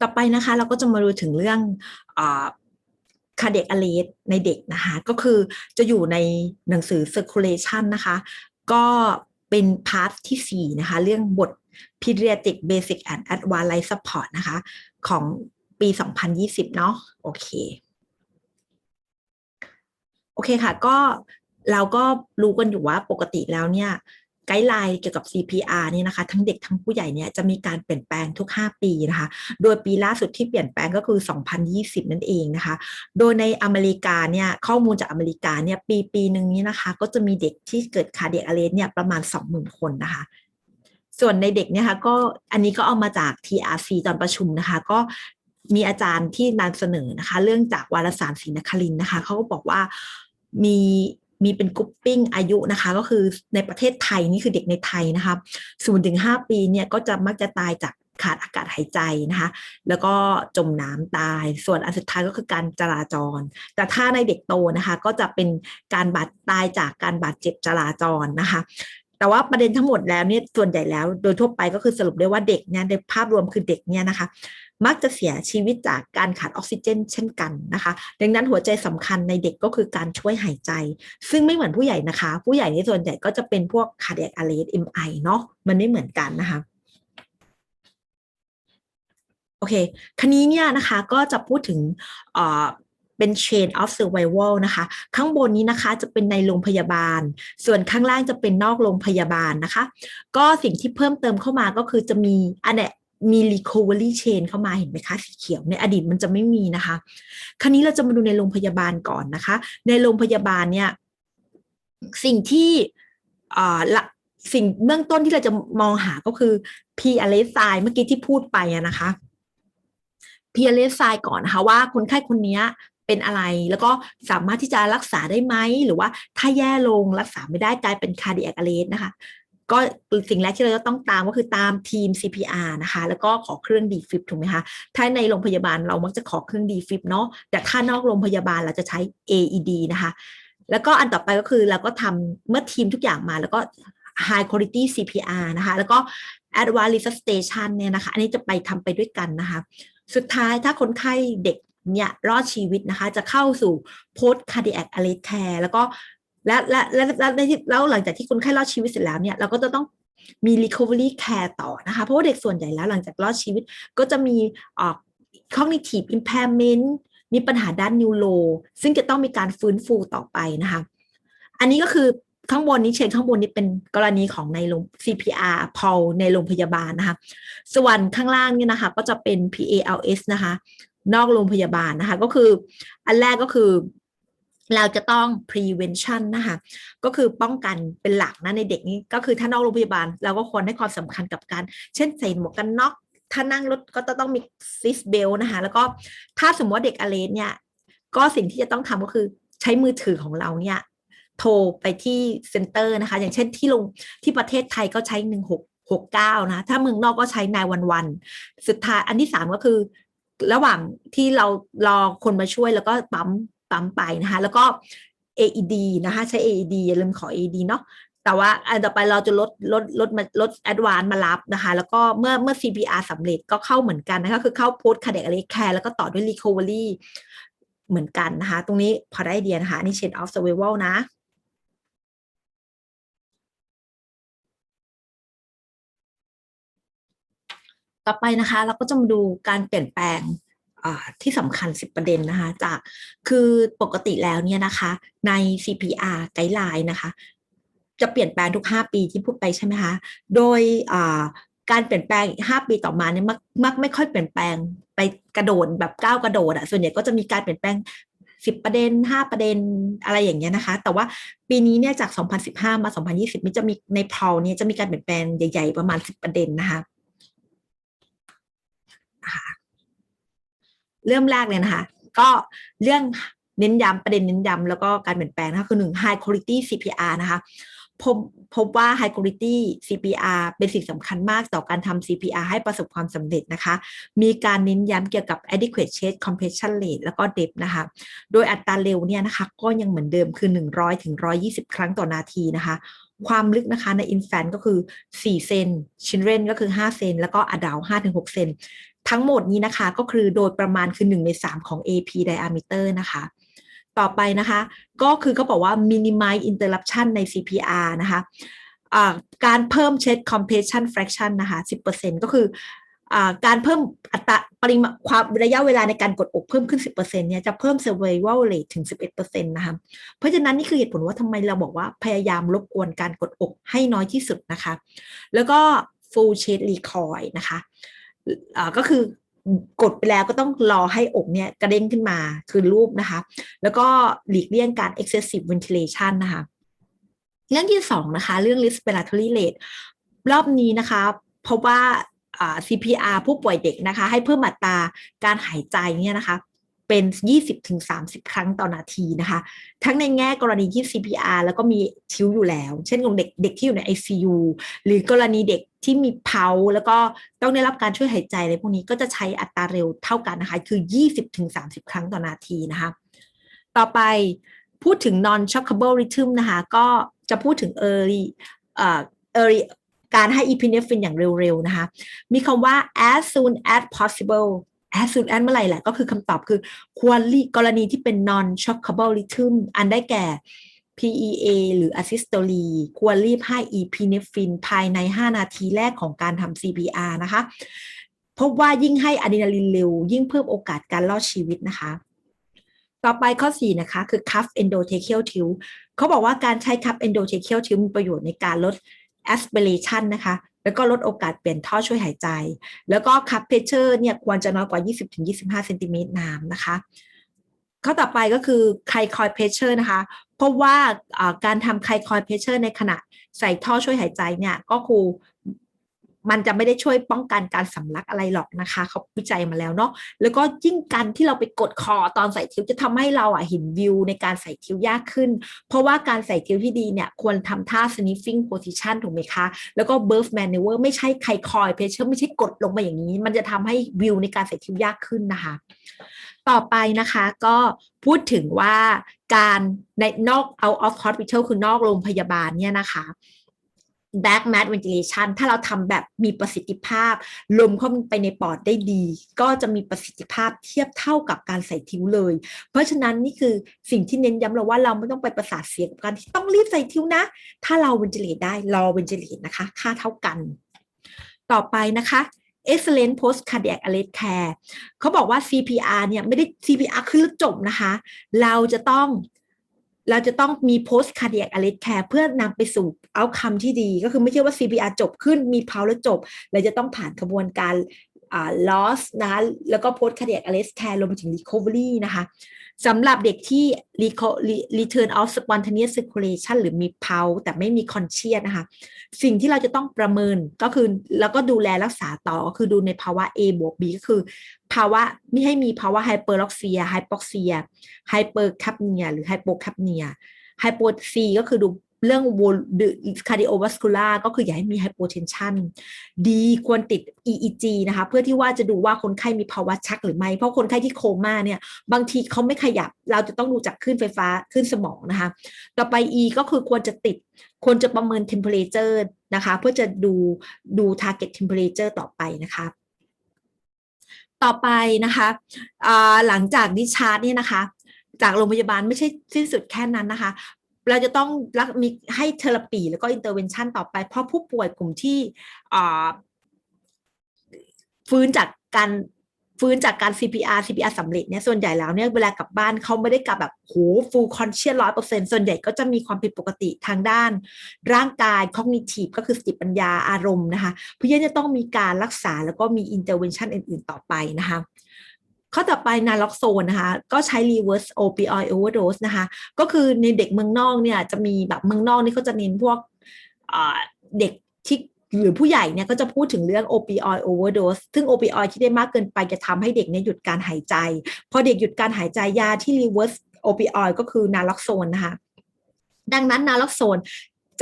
ต่อไปนะคะเราก็จะมาดูถึงเรื่องคาเดกอเลสในเด็กนะคะก็คือจะอยู่ในหนังสือ circulation นะคะ ก็เป็นพาร์ทที่ 4 นะคะ เรื่องบท pediatric basic and advanced life support นะคะ ของปี 2020 เนาะโอเค โอเคค่ะ ก็เราก็รู้กันอยู่ว่าปกติแล้วเนี่ย ไกด์ไลน์เกี่ยวกับ CPR นี่นะคะ ทั้งเด็กทั้งผู้ใหญ่เนี่ยจะมีการเปลี่ยนแปลงทุก 5 ปีนะคะ โดยปีล่าสุดที่เปลี่ยนแปลงก็คือ 2020 นั่นเองนะคะ โดยในอเมริกาเนี่ยข้อมูลจากอเมริกาเนี่ยปีปีหนึ่งนี้นะคะ ก็จะมีเด็กที่เกิดคาเดียอเรสเนี่ยประมาณ 20,000 คนนะคะส่วนในเด็กเนี่ยค่ะก็อันนี้ก็เอามาจาก TRC ตอนประชุมนะคะ ก็มีอาจารย์ที่มาเสนอนะคะ เรื่องจากวารสารศรีนครินนะคะเขาก็บอกว่ามี มีเป็นกรุ๊ปปิ้งอายุนะคะ ก็คือในประเทศไทยนี่คือเด็กในไทยนะคะศูนย์ถึงห้าปีเนี่ยก็จะมักจะตายจากขาดอากาศหายใจนะคะ แล้วก็จมน้ำตาย ส่วนอันสุดท้ายก็คือการจราจร แต่ถ้าในเด็กโตนะคะก็จะเป็นการบาดตายจากการบาดเจ็บจราจรนะคะ แต่ว่าประเด็นทั้งหมดแล้วเนี่ยส่วนใหญ่แล้วโดยทั่วไปก็คือสรุปได้ว่าเด็กเนี่ยในภาพรวมคือเด็กเนี่ยนะคะ มักจะเสียชีวิตจากการขาดออกซิเจน เช่นกันนะคะ ดังนั้นหัวใจสำคัญในเด็กก็คือการช่วยหายใจ ซึ่งไม่เหมือนผู้ใหญ่นะคะ ผู้ใหญ่ในส่วนใหญ่ก็จะเป็นพวกคาร์ดิ a กอาร์เรสเอ็มไอเนาะมันไม่เหมือนกันนะคะโอเคคันนี้เนี่ยนะคะก็จะพูดถึงเป็น chain of survival นะคะ ข้างบนนี้นะคะจะเป็นในโรงพยาบาล ส่วนข้างล่างจะเป็นนอกโรงพยาบาลนะคะ ก็สิ่งที่เพิ่มเติมเข้ามาก็คือจะมีอันเนี้ย มี recovery chain เข้ามาเห็นไหมคะสีเขียวในอดีตมันจะไม่มีนะคะ คราวนี้เราจะมาดูในโรงพยาบาลก่อนนะคะ ในโรงพยาบาลเนี่ยสิ่งที่ละสิ่งเบื้องต้นที่เราจะมองหาก็คือ p r s i เมื่อกี้ที่พูดไปนะคะ p r s i ก่อนนะคะว่าคนไข้คนนี้เป็นอะไรแล้วก็สามารถที่จะรักษาได้ไหม หรือว่าถ้าแย่ลงรักษาไม่ได้กลายเป็น cardiac arrest นะคะ ก็สิ่งแรกที่เราจะต้องตามก็คือตามทีม CPR นะคะ แล้วก็ขอเครื่องดีฟิบถูกไหมคะ ถ้าในโรงพยาบาลเรามักจะขอเครื่องดีฟิบเนาะแต่ถ้านอกโรงพยาบาลเราจะใช้ AED นะคะ แล้วก็อันต่อไปก็คือเราก็ทำเมื่อทีมทุกอย่างมาแล้วก็ high quality CPR นะคะ แล้วก็ advanced resuscitation เนี่ยนะคะ อันนี้จะไปทำไปด้วยกันนะคะ สุดท้ายถ้าคนไข้เด็กเนี่ยรอดชีวิตนะคะ จะเข้าสู่ post cardiac arrest care แล้วก็ และและและและแล้วหลังจากที่คนไข้รอดชีวิตเสร็จแล้วเนี่ยเราก็จะต้องมี recovery care ต่อนะคะ เพราะว่าเด็กส่วนใหญ่แล้วหลังจากรอดชีวิตก็จะมีออก cognitive impairment มีปัญหาด้านนิวโรซึ่งจะต้องมีการฟื้นฟูต่อไปนะคะ อันนี้ก็คือข้างบนนี้เชนข้างบนนี้เป็นกรณีของในโรง CPR พอลในโรงพยาบาลนะคะ ส่วนข้างล่างนี่นะคะ ก็จะเป็น PALS นะคะ นอกโรงพยาบาลนะคะ ก็คืออันแรกก็คือ เราจะต้อง prevention นะคะก็คือป้องกันเป็นหลักนะในเด็กนี้ก็คือถ้านอกโรงพยาบาล เราก็ควรให้ความสำคัญกับการ เช่นใส่หมวกกันน็อกถ้านั่งรถก็จะต้องมีซิสเบลนะคะแล้วก็ถ้าสมมติว่าเด็กอเลนเนี่ยก็สิ่งที่จะต้องทำก็คือใช้มือถือของเราเนี่ยโทรไปที่เซ็นเตอร์นะคะ อย่างเช่นที่ลงที่ประเทศไทยก็ใช้หนึ่งหกหกเก้านะ ถ้าเมืองนอกก็ใช้นายวันวันสุดท้ายอันที่สามก็คือ ระหว่างที่เรารอคนมาช่วยแล้วก็ปั๊ม ปั๊มไปนะคะ แล้วก็ AED นะคะใช้ AED อย่าลืมขอ AED เนาะแต่ว่าอันต่อไปเราจะลดลดลดมาลดแอดวานมารับนะคะ แล้วก็เมื่อเมื่อ CPR สำเร็จก็เข้าเหมือนกันนะคะ คือเข้าโพสคาเดกอะไรแคร์แล้วก็ต่อด้วย recovery เหมือนกันนะคะ ตรงนี้พอได้เดียนะคะนี่ chain of survival นะต่อไปนะคะ เราก็จะมาดูการเปลี่ยนแปลง ที่สำคัญ 10 ประเด็นนะคะ จากคือปกติแล้วเนี่ยนะคะ ใน CPR ไกด์ไลน์นะคะ จะเปลี่ยนแปลงทุก 5 ปีที่พูดไปใช่ไหมคะ โดยการเปลี่ยนแปลงอีก5ปีต่อมาเนี่ยมักมักไม่ค่อยเปลี่ยนแปลงไปกระโดดแบบก้าวกระโดดอะส่วนใหญ่ก็จะมีการเปลี่ยนแปลง10ประเด็น5ประเด็นอะไรอย่างเงี้ยนะคะ แต่ว่าปีนี้เนี่ยจาก 2015 มา 2020นี่จะมีในพอลเนี่ยจะมีการเปลี่ยนแปลงใหญ่ ๆ ประมาณ10ประเด็นนะคะ เริ่มแรกเลยนะคะ ก็เรื่องเน้นย้ำประเด็นเน้นย้ำแล้วก็การเปลี่ยนแปลงนะคะคือหนึ่ง high quality CPR นะคะพบพบว่า high quality CPR เป็นสิ่งสำคัญมากต่อการทำ CPR ให้ประสบความสำเร็จนะคะ มีการเน้นย้ำเกี่ยวกับ adequate chest compression rate แล้วก็ depth นะคะ โดยอัตราเร็วเนี่ยนะคะ ก็ยังเหมือนเดิมคือ 100ถึง120 ครั้งต่อนาทีนะคะ ความลึกนะคะใน infant ก็คือ 4 เซน children ก็คือ 5 เซน แล้วก็ adult 5-6เซน ทั้งหมดนี้นะคะก็คือโดยประมาณคือ 1 ใน 3 ของ AP diameter นะคะ ต่อไปนะคะ ก็คือเขาบอกว่า minimize interruption ใน CPR นะคะะการเพิ่ม chest compression fraction นะคะ 10%ก็คือการเพิ่มอัตราปริมาณความระยะเวลาในการกดอกเพิ่มขึ้น 10%เนี่ยจะเพิ่ม survival rate ถึง 11%นะคะเพราะฉะนั้นนี่คือเหตุผลว่าทำไมเราบอกว่าพยายามรบกวนการกดอกให้น้อยที่สุดนะคะ แล้วก็ full chest recoil นะคะ ก็คือกดไปแล้วก็ต้องรอให้อกเนี่ยกระเด้งขึ้นมาคือรูปนะคะ แล้วก็หลีกเลี่ยงการ excessive ventilation นะคะ เรื่องที่สองนะคะ เรื่อง respiratory rate รอบนี้นะคะ เพราะว่า CPR ผู้ป่วยเด็กนะคะ ให้เพิ่มอัตราการหายใจเนี่ยนะคะ เป็น 20-30 ครั้งต่อนาทีนะคะ ทั้งในแง่กรณีที่ CPR แล้วก็มีทิวอยู่แล้ว เช่นของเด็กเด็กที่อยู่ใน ICU หรือกรณีเด็กที่มีเพาแล้วก็ต้องได้รับการช่วยหายใจอะไรพวกนี้ก็จะใช้อัตราเร็วเท่ากันนะคะ คือ 20-30 ครั้งต่อนาทีนะคะ ต่อไปพูดถึง non shockable rhythm นะคะ ก็จะพูดถึง early เอ่อ early การให้อีพิเนฟินอย่างเร็วๆนะคะ มีคำว่า as soon as possible as soon as เมื่อไหร่แหละก็คือคำตอบคือควรกรณีที่เป็น non shockable rhythm อันได้แก่ PEA หรือ asystole ควรรีบให้ epinephrine ภายใน 5 นาทีแรกของการทำ CPR นะคะ พบว่ายิ่งให้อะดรีนาลินเร็ว ยิ่งเพิ่มโอกาสการรอดชีวิตนะคะ ต่อไปข้อ 4 นะคะ คือ cuff endotracheal tube เขาบอกว่าการใช้ cuff endotracheal tube มีประโยชน์ในการลด aspiration นะคะ แล้วก็ลดโอกาสเปลี่ยนท่อช่วยหายใจ แล้วก็คัพเพเชอร์เนี่ยควรจะน้อยกว่า 20-25เซนติเมตรน้ำนะคะข้อต่อไปก็คือ c y c o i pressure นะคะ เพราะว่าการทำ c y c o i pressure ในขณะใส่ท่อช่วยหายใจเนี่ยก็คือ มันจะไม่ได้ช่วยป้องกันการสำลักอะไรหรอกนะคะเขาวิจัยมาแล้วเนาะแล้วก็ยิ่งการที่เราไปกดคอตอนใส่ทิ้วจะทำให้เราอะเห็นวิวในการใส่ทิ้วยากขึ้น เพราะว่าการใส่ทิ้วที่ดีเนี่ยควรทำท่า sniffing position ถูกไหมคะ แล้วก็ birth maneuver ไม่ใช่ใครคอยเพชเชอร์ไม่ใช่กดลงมาอย่างนี้ มันจะทำให้วิวในการใส่ทิ้วยากขึ้นนะคะ ต่อไปนะคะก็พูดถึงว่าการในนอก out of hospital คือนอกโรงพยาบาลเนี่ยนะคะ back mat ventilation ถ้าเราทำแบบมีประสิทธิภาพ ลมเข้าไปในปอดได้ดี ก็จะมีประสิทธิภาพเทียบเท่ากับการใส่ทิ้วเลย เพราะฉะนั้นนี่คือสิ่งที่เน้นย้ำเราว่าเราไม่ต้องไปประสาทเสียกับการที่ต้องรีบใส่ทิ้วนะ ถ้าเรา ventilate ได้รอ ventilate นะคะ ค่าเท่ากัน ต่อไปนะคะ excellent post cardiac arrest care เขาบอกว่า CPR เนี่ยไม่ได้ CPR คือจบนะคะ เราจะต้อง เราจะต้องมี post cardiac arrest care เพื่อนำไปสู่เอาคำที่ดี ก็คือไม่ใช่ว่า CPR จบขึ้นมีเพาแล้วจบเราจะต้องผ่านกระบวนการ loss นะคะแล้วก็ post cardiac arrest care รวมไปถึง recovery นะคะ สำหรับเด็กที่ return of spontaneous circulation หรือมีเพาแต่ไม่มี conscious นะคะ สิ่งที่เราจะต้องประเมินก็คือ แล้วก็ดูแลรักษาต่อก็คือดูในภาวะ A บวก B ก็คือ ภาวะไม่ให้มีภาวะไฮเปอร์ล็อกเซียไฮปอกเซียไฮเปอร์คปเนียหรือไฮโปคปเนียไฮโปซีก็คือดู เรื่องวคาร์ดิโอวัสคูลาก็คืออย่าให้มีไฮโปเทนชันดีควรติด EEG นะคะเพื่อที่ว่าจะดูว่าคนไข้มีภาวะชักหรือไม่ เพราะคนไข้ที่โคม่าเนี่ยบางทีเขาไม่ขยับ เราจะต้องดูจากขึ้นไฟฟ้าขึ้นสมองนะคะ ต่อไป E ก็คือควรจะติดควรจะประเมิน temperature นะคะเพื่อจะดูดู target temperature ต่อไปนะคะต่อไปนะคะหลังจากดิชาร์ดเนี่ยนะคะ จากโรงพยาบาลไม่ใช่สิ้นสุดแค่นั้นนะคะ เราจะต้องรักมีให้เทอราปีแล้วก็อินเตอร์เวนชั่นต่อไป เพราะผู้ป่วยกลุ่มที่ฟื้นจากการฟื้นจากการ CPR CPR สำเร็จเนี่ยส่วนใหญ่แล้วเนี่ยเวลากลับบ้านเขาไม่ได้กลับแบบโห full conscious ร้อยเปอร์เซ็นส่วนใหญ่ก็จะมีความผิดปกติทางด้าน ร่างกาย cognitive ก็คือสติปัญญาอารมณ์นะคะ เพื่อจะต้องมีการรักษาแล้วก็มี intervention อื่น ๆ ต่อไปนะคะ ข้อต่อไปนาล็อกโซนนะคะ ก็ใช้ reverse opioid overdose นะคะ ก็คือในเด็กเมืองนอกเนี่ยจะมีแบบเมืองนอกนี่เขาจะเน้นพวกเด็กที่หรือผู้ใหญ่เนี่ยก็จะพูดถึงเรื่อง opioid overdose ซึ่ง opioid ที่ได้มากเกินไปจะทำให้เด็กเนี่ยหยุดการหายใจ พอเด็กหยุดการหายใจยาที่ reverse opioid ก็คือนาล็อกโซนนะคะ ดังนั้นนาล็อกโซน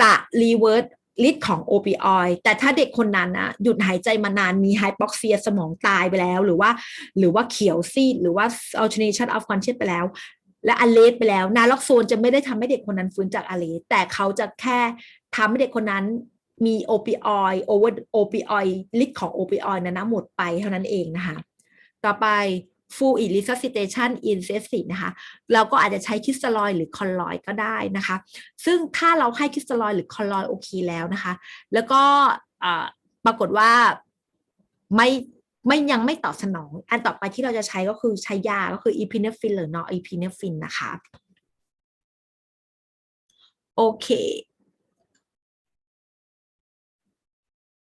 จะ reverse ฤทธิ์ของโอปิออยแต่ถ้าเด็กคนนั้นนะหยุดหายใจมานานมีไฮปอกเซียสมองตายไปแล้ว หรือว่า หรือว่าเขียวซีดหรือว่า alternation of conscious ไปแล้ว และอเลสไปแล้ว นาล็อกโซนจะไม่ได้ทำให้เด็กคนนั้นฟื้นจากอเลสแต่เขาจะแค่ทำให้เด็กคนนั้นมีโอปิออยโอเวอร์โอปิออยฤทธิ์ของโอปิออยนั้นนะหมดไปเท่านั้นเองนะคะ ต่อไป full e resuscitation in sepsis นะคะ เราก็อาจจะใช้คริสตัลลอยหรือคอลลอยก็ได้นะคะ ซึ่งถ้าเราให้คริสตัลลอยหรือคอลลอยโอเคแล้วนะคะ แล้วก็ปรากฏว่าไม่ไม่ยังไม่ตอบสนอง อันต่อไปที่เราจะใช้ก็คือใช้ยาก็คืออีพิเนฟินหรือนออีพิเนฟินนะคะ โอเค